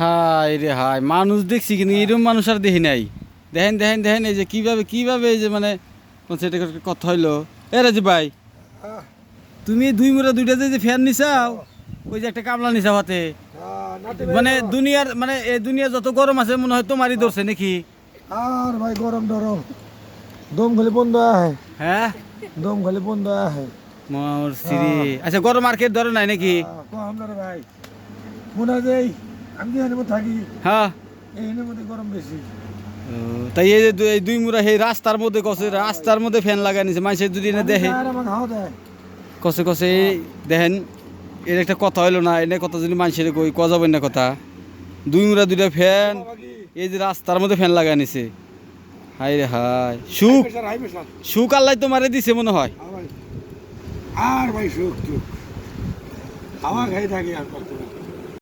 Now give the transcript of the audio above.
High রে high মানুষ দেখছি কিন্তু এরকম মানুষ আর দেখি নাই। দেখেন দেখেন দেখেন এই যে কীভাবে কীভাবে এই যে মানে সেটা কথা হইল। এ রাজি ভাই তুমি দুই মুড়া দুইটা যে যে ফ্যান নিছাও ওই যে একটা কামলা নিছাও হাতে। মানে দুনিয়ার মানে এই দুনিয়া যত গরম আছে মনে হয় তোমারই ধরছে নাকি? আর ভাই গরম ডরম দম খালি বন্ধ আহে। হ্যাঁ? দম খালি বন্ধ আহে। মোর সিরি আচ্ছা গরম আর কে ধরে নাই নাকি? কম না রে ভাই। মনে হয় আমি যে এখানে থাকি। হ্যাঁ। এই মধ্যে গরম বেশি। তাই এই যে এই দুই সেই রাস্তার মধ্যে কষে রাস্তার মধ্যে ফ্যান লাগাই নিছে। মানুষের যদি না দেখে। আর আমাকে হাওয়া দেয় কষে কষে দেখেন এর একটা কথা হইল না এনে কথা যদি মানুষের কই কয়া যাবেন না কথা? দুই মুড়া দুইটা ফ্যান এই যে রাস্তার মধ্যে ফ্যান লাগাই নিছে। হাই রে হাই সুখ সুখ আল্লাহ তোমারে দিছে মনে হয়। আর ভাই সুখ খাই থাকি আর